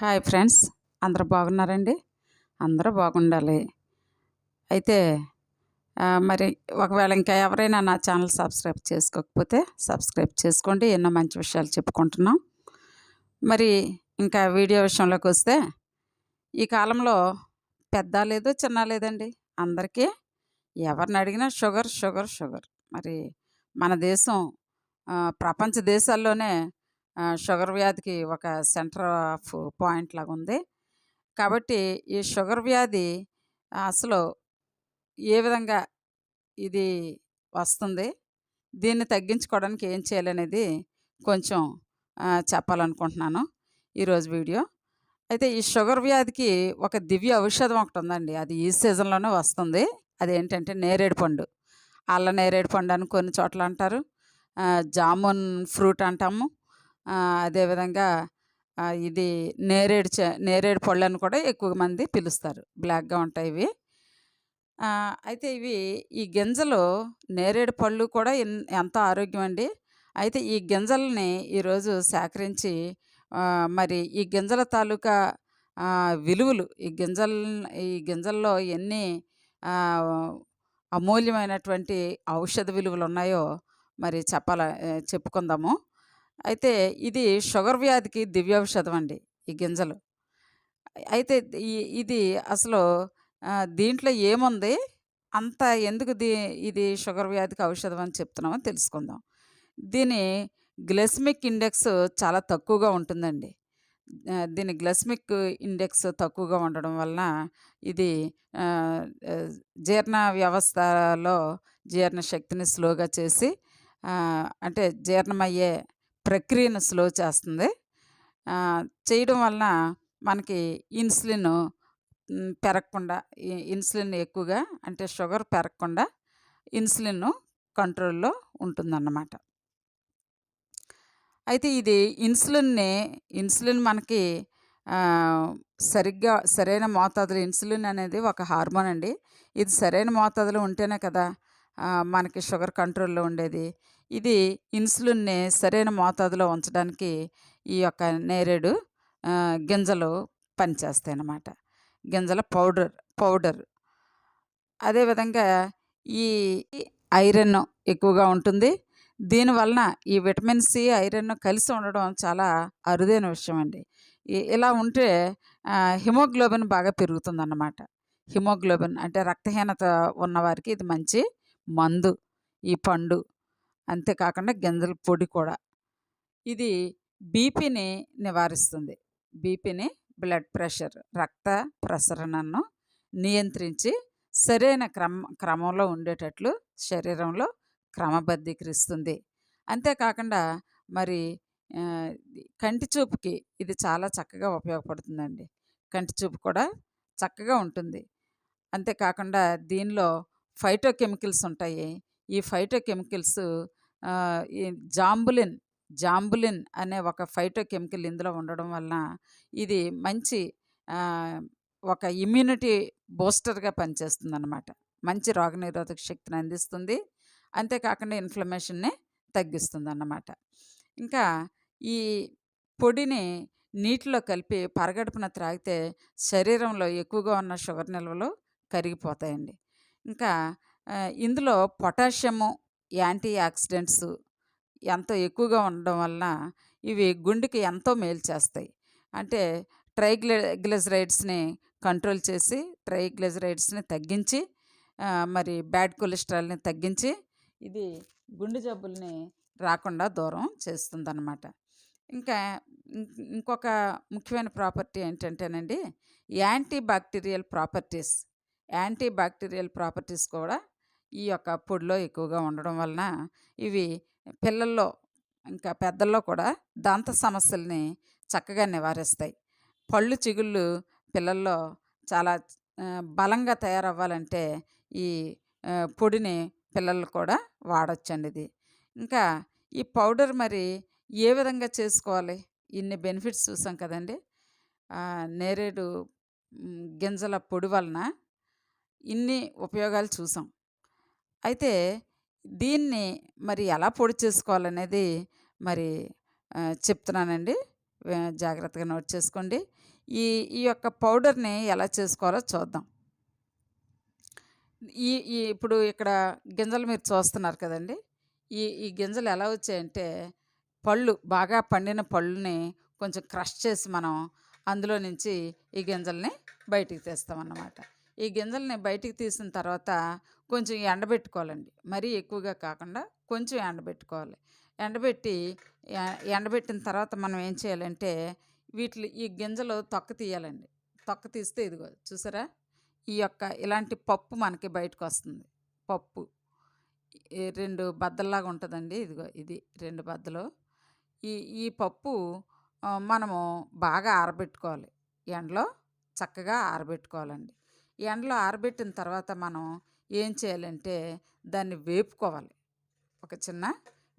Hi friends అందరూ బాగున్నారండి? అందరూ బాగుండాలి. అయితే మరి ఒకవేళ ఇంకా ఎవరైనా నా ఛానల్ సబ్స్క్రైబ్ చేసుకోకపోతే సబ్స్క్రైబ్ చేసుకోండి. ఎన్నో మంచి విషయాలు చెప్పుకుంటున్నాం. మరి ఇంకా వీడియో విషయంలోకి వస్తే ఈ కాలంలో పెద్ద లేదు చిన్న లేదండి. అందరికీ ఎవరిని అడిగినా షుగర్ షుగర్ షుగర్. మరి మన దేశం ప్రపంచ దేశాల్లోనే షుగర్ వ్యాధికి ఒక సెంటర్ ఆఫ్ పాయింట్ లాగా ఉంది. కాబట్టి ఈ షుగర్ వ్యాధి అసలు ఏ విధంగా ఇది వస్తుంది దీన్ని తగ్గించుకోవడానికి ఏం చేయాలనేది కొంచెం చెప్పాలనుకుంటున్నాను ఈరోజు వీడియో. అయితే ఈ షుగర్ వ్యాధికి ఒక దివ్య ఔషధం ఒకటి ఉందండి. అది ఈ సీజన్లోనే వస్తుంది. అదేంటంటే నేరేడు పండు. అల్ల నేరేడు పండు అని కొన్ని చోట్ల అంటారు. జామున్ ఫ్రూట్ అంటాము. అదేవిధంగా ఇది నేరేడు చే నేరేడు పళ్ళు అని కూడా ఎక్కువ మంది పిలుస్తారు. బ్లాక్గా ఉంటాయి ఇవి. అయితే ఇవి ఈ గింజలు నేరేడు పళ్ళు కూడా ఎంతో ఆరోగ్యం అండి. అయితే ఈ గింజల్ని ఈరోజు సేకరించి మరి ఈ గింజల తాలూకా విలువలు ఈ గింజల్ ఈ గింజల్లో ఎన్ని అమూల్యమైనటువంటి ఔషధ విలువలు ఉన్నాయో మరి చెప్పాల చెప్పుకుందాము. అయితే ఇది షుగర్ వ్యాధికి దివ్య ఔషధం అండి ఈ గింజలు. అయితే ఇది అసలు దీంట్లో ఏముంది? అంత ఎందుకు దీ ఇది షుగర్ వ్యాధికి ఔషధం అని చెప్తున్నామని తెలుసుకుందాం. దీని గ్లెస్మిక్ ఇండెక్స్ చాలా తక్కువగా ఉంటుందండి. దీని గ్లెస్మిక్ ఇండెక్స్ తక్కువగా ఉండడం వలన ఇది జీర్ణ వ్యవస్థలో జీర్ణ శక్తిని స్లోగా చేసి అంటే జీర్ణమయ్యే ప్రక్రియను స్లో చేస్తుంది. చేయడం వలన మనకి ఇన్సులిన్ పెరగకుండా ఇన్సులిన్ ఎక్కువగా అంటే షుగర్ పెరగకుండా ఇన్సులిన్ కంట్రోల్లో ఉంటుందన్నమాట. అయితే ఇది ఇన్సులిన్ని ఇన్సులిన్ మనకి సరిగ్గా సరైన మోతాదులో ఇన్సులిన్ అనేది ఒక హార్మోన్ అండి ఇది సరైన మోతాదులో ఉంటేనే కదా మనకి షుగర్ కంట్రోల్లో ఉండేది. ఇది ఇన్సులిన్ని సరైన మోతాదులో ఉంచడానికి ఈ యొక్క నేరేడు గింజలు పనిచేస్తాయి అన్నమాట గింజల పౌడర్ పౌడర్. అదేవిధంగా ఈ ఐరన్ ఎక్కువగా ఉంటుంది. దీనివలన ఈ విటమిన్ సి ఐరన్ కలిసి ఉండడం చాలా అరుదైన విషయం అండి ఇలా ఉంటే హిమోగ్లోబిన్ బాగా పెరుగుతుందన్నమాట. హిమోగ్లోబిన్ అంటే రక్తహీనత ఉన్నవారికి ఇది మంచి మందు. ఈ పండు అంతేకాకుండా గింజల పొడి కూడా. ఇది బీపీని నివారిస్తుంది. బీపీని బ్లడ్ ప్రెషర్ రక్త ప్రసరణను నియంత్రించి సరైన క్రమ క్రమంలో ఉండేటట్లు శరీరంలో క్రమబద్ధీకరిస్తుంది. అంతేకాకుండా మరి కంటి చూపుకి ఇది చాలా చక్కగా ఉపయోగపడుతుందండి. కంటి చూపు కూడా చక్కగా ఉంటుంది. అంతేకాకుండా దీనిలో ఫైటో కెమికల్స్ ఉంటాయి. ఈ ఫైటో కెమికల్స్ జాంబులిన్ జాంబులిన్ అనే ఒక ఫైటో కెమికల్ ఇందులో ఉండడం వలన ఇది మంచి ఒక ఇమ్యూనిటీ బూస్టర్గా పనిచేస్తుంది అనమాట మంచి రోగనిరోధక శక్తిని అందిస్తుంది. అంతేకాకుండా ఇన్ఫ్లమేషన్ని తగ్గిస్తుంది అన్నమాట ఇంకా ఈ పొడిని నీటిలో కలిపి పరగడుపున త్రాగితే శరీరంలో ఎక్కువగా ఉన్న షుగర్ నిల్వలు కరిగిపోతాయండి. ఇంకా ఇందులో పొటాషియము యాంటీ ఆక్సిడెంట్స్ ఎంతో ఎక్కువగా ఉండడం వలన ఇవి గుండెకి ఎంతో మేలు చేస్తాయి. అంటే ట్రైగ్లి గ్లిజరైడ్స్ని కంట్రోల్ చేసి ట్రైగ్లిజరైడ్స్ని తగ్గించి మరి బ్యాడ్ కొలెస్ట్రాల్ని తగ్గించి ఇది గుండె జబ్బుల్ని రాకుండా దూరం చేస్తుందన్నమాట. ఇంకా ఇంకొక ముఖ్యమైన ప్రాపర్టీ ఏంటంటేనండి anti bacterial properties. Anti bacterial properties కూడా ఈ యొక్క పొడిలో ఎక్కువగా ఉండడం వలన ఇవి పిల్లల్లో ఇంకా పెద్దల్లో కూడా దంత సమస్యల్ని చక్కగా నివారిస్తాయి. పళ్ళు చిగుళ్ళు పిల్లల్లో చాలా బలంగా తయారవ్వాలంటే ఈ పొడిని పిల్లలు కూడా వాడొచ్చండి ఇది. ఇంకా ఈ పౌడర్ మరి ఏ విధంగా చేసుకోవాలి? ఇన్ని బెనిఫిట్స్ చూసాం కదండి. నేరేడు గింజల పొడి వలన ఇన్ని ఉపయోగాలు చూసాం. అయితే దీన్ని మరి ఎలా పొడి చేసుకోవాలనేది మరి చెప్తున్నానండి. జాగ్రత్తగా నోట్ చేసుకోండి. ఈ ఈ యొక్క పౌడర్ని ఎలా చేసుకోవాలో చూద్దాం. ఈ ఈ ఇప్పుడు ఇక్కడ గింజలు మీరు చూస్తున్నారు కదండి. ఈ ఈ గింజలు ఎలా వచ్చాయంటే పళ్ళు బాగా పండిన పళ్ళుని కొంచెం క్రష్ చేసి మనం అందులో నుంచి ఈ గింజల్ని బయటికి తెస్తామన్నమాట. ఈ గింజల్ని బయటికి తీసిన తర్వాత కొంచెం ఎండబెట్టుకోవాలండి. మరీ ఎక్కువగా కాకుండా కొంచెం ఎండబెట్టుకోవాలి. ఎండబెట్టి ఎండబెట్టిన తర్వాత మనం ఏం చేయాలంటే వీటి ఈ గింజలు తొక్క తీయాలండి. తొక్క తీస్తే ఇదిగో చూసారా? ఈ యొక్క ఇలాంటి పప్పు మనకి బయటకు వస్తుంది. పప్పు. రెండు బద్దల్లాగా ఉంటుందండి. ఇదిగో ఇది రెండు బద్దలు. ఈ ఈ పప్పు మనము బాగా ఆరబెట్టుకోవాలి. ఎండలో చక్కగా ఆరబెట్టుకోవాలండి. ఎండలో ఆరబెట్టిన తర్వాత మనం ఏం చేయాలంటే దాన్ని వేపుకోవాలి. ఒక చిన్న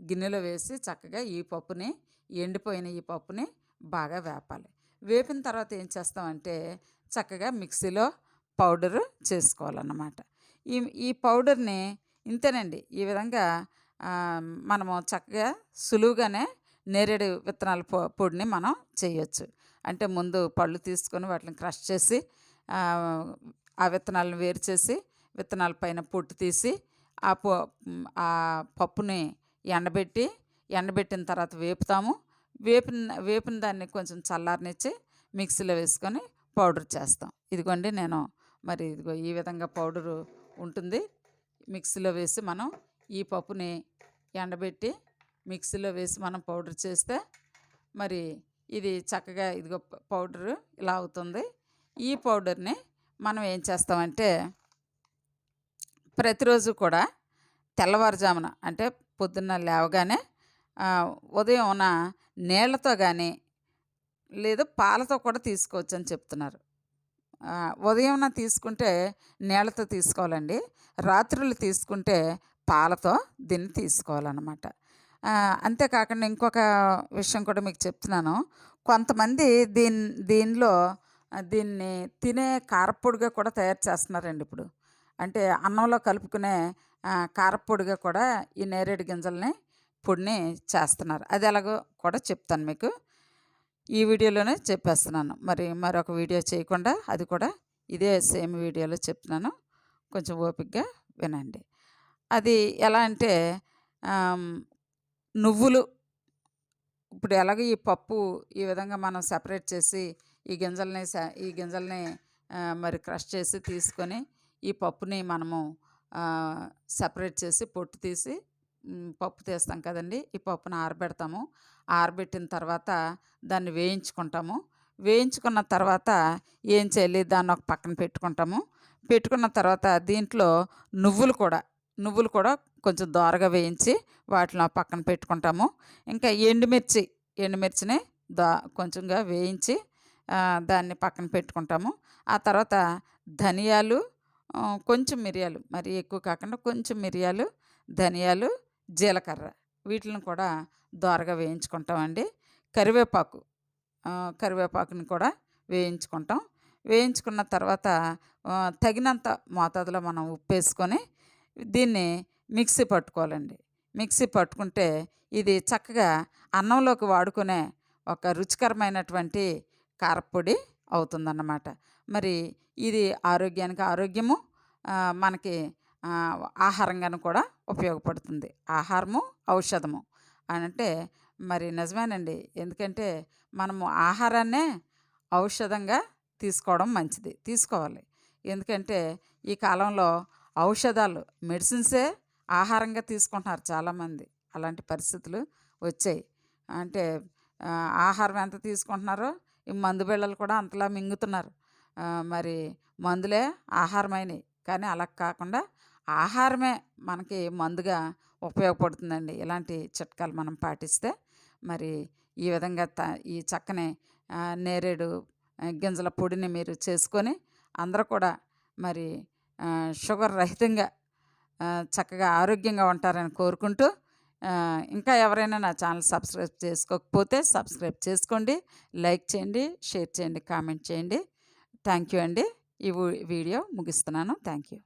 గిన్నెలో వేసి చక్కగా ఈ పప్పుని ఎండిపోయిన ఈ పప్పుని బాగా వేపాలి. వేపిన తర్వాత ఏం చేస్తామంటే చక్కగా మిక్సీలో పౌడర్ చేసుకోవాలన్నమాట. ఈ ఈ పౌడర్ని ఇంతేనండి. ఈ విధంగా మనము చక్కగా సులువుగానే నేరేడు విత్తనాల పొ పొడిని మనం చేయొచ్చు. అంటే ముందు పళ్ళు తీసుకొని వాటిని క్రష్ చేసి ఆ, విత్తనాలను వేరు చేసి విత్తనాల పైన పొట్టు తీసి ఆ పొ ఆ పప్పుని ఎండబెట్టి ఎండబెట్టిన తర్వాత వేపుతాము. వేపిన వేపిన దాన్ని కొంచెం చల్లారనిచ్చి మిక్సీలో వేసుకొని పౌడర్ చేస్తాం. ఇదిగోండి నేను మరి ఇదిగో ఈ విధంగా పౌడరు ఉంటుంది. మిక్సీలో వేసి మనం ఈ పప్పుని ఎండబెట్టి మిక్సీలో వేసి మనం పౌడర్ చేస్తే మరి ఇది చక్కగా ఇదిగో పౌడరు ఇలా అవుతుంది. ఈ పౌడర్ని మనం ఏం చేస్తామంటే ప్రతిరోజు కూడా తెల్లవారుజామున అంటే పొద్దున్న లేవగానే ఉదయం నీళ్ళతో కానీ లేదా పాలతో కూడా తీసుకోవచ్చు అని చెప్తున్నారు ఉదయం తీసుకుంటే నీళ్ళతో తీసుకోవాలండి. రాత్రులు తీసుకుంటే పాలతో దీన్ని తీసుకోవాలన్నమాట. అంతేకాకుండా ఇంకొక విషయం కూడా మీకు చెప్తున్నాను. కొంతమంది దీని దీనిలో దీన్ని తినే కారపొడిగా కూడా తయారు చేస్తున్నారండి ఇప్పుడు. అంటే అన్నంలో కలుపుకునే కారపొడిగా కూడా ఈ నేరేడు గింజల్ని పొడిని చేస్తున్నారు. అది ఎలాగో కూడా చెప్తాను మీకు. ఈ వీడియోలోనే చెప్పేస్తున్నాను. మరి మరొక వీడియో చేయకుండా అది కూడా ఇదే సేమ్ వీడియోలో చెప్తున్నాను. కొంచెం ఓపికగా వినండి. అది ఎలా అంటే నువ్వులు ఇప్పుడు ఎలాగో ఈ పప్పు ఈ విధంగా మనం సెపరేట్ చేసి ఈ గింజల్ని ఈ గింజల్ని మరి క్రష్ చేసి తీసుకొని ఈ పప్పుని మనము సపరేట్ చేసి పొట్టు తీసి పప్పు తీస్తాం కదండి. ఈ పప్పుని ఆరబెడతాము. ఆరబెట్టిన తర్వాత దాన్ని వేయించుకుంటాము. వేయించుకున్న తర్వాత ఏం చేయాలి? దాన్ని ఒక పక్కన పెట్టుకుంటాము. పెట్టుకున్న తర్వాత దీంట్లో నువ్వులు కూడా నువ్వులు కూడా కొంచెం దోరగా వేయించి వాటిని పక్కన పెట్టుకుంటాము. ఇంకా ఎండుమిర్చి ఎండుమిర్చిని దా కొంచెంగా వేయించి దాన్ని పక్కన పెట్టుకుంటాము. ఆ తర్వాత ధనియాలు కొంచెం మిరియాలు మరి ఎక్కువ కాకుండా కొంచెం మిరియాలు ధనియాలు జీలకర్ర వీటిని కూడా దోరగా వేయించుకుంటామండి. కరివేపాకు కరివేపాకుని కూడా వేయించుకుంటాం. వేయించుకున్న తర్వాత తగినంత మోతాదులో మనం ఉప్పు వేసుకొని దీన్ని మిక్సీ పట్టుకోవాలండి. మిక్సీ పట్టుకుంటే ఇది చక్కగా అన్నంలోకి వాడుకునే ఒక రుచికరమైనటువంటి కారపొడి అవుతుందన్నమాట. మరి ఇది ఆరోగ్యానికి ఆరోగ్యము మనకి ఆహారంగాను కూడా ఉపయోగపడుతుంది. ఆహారము ఔషధము అంటే మరి నిజమేనండి. ఎందుకంటే మనము ఆహారాన్నే ఔషధంగా తీసుకోవడం మంచిది తీసుకోవాలి. ఎందుకంటే ఈ కాలంలో ఔషధాలు మెడిసిన్సే ఆహారంగా తీసుకుంటున్నారు చాలామంది. అలాంటి పరిస్థితులు వచ్చాయి. అంటే ఆహారం ఎంత తీసుకుంటున్నారో ఈ మందు బిళ్ళలు కూడా అంతలా మింగుతున్నారు. మరి మందులే ఆహారమైనవి కానీ అలా కాకుండా ఆహారమే మనకి మందుగా ఉపయోగపడుతుందండి. ఇలాంటి చిట్కాలు మనం పాటిస్తే మరి ఈ విధంగా త ఈ చక్కని నేరేడు గింజల పొడిని మీరు చేసుకొని అందరూ కూడా మరి షుగర్ రహితంగా చక్కగా ఆరోగ్యంగా ఉంటారని కోరుకుంటూ ఇంకా ఎవరైనా నా ఛానల్ సబ్స్క్రైబ్ చేసుకోకపోతే సబ్స్క్రైబ్ చేసుకోండి లైక్ చేయండి షేర్ చేయండి కామెంట్ చేయండి. థ్యాంక్ యూ అండి. ఈ వీడియో ముగిస్తున్నాను. Thank you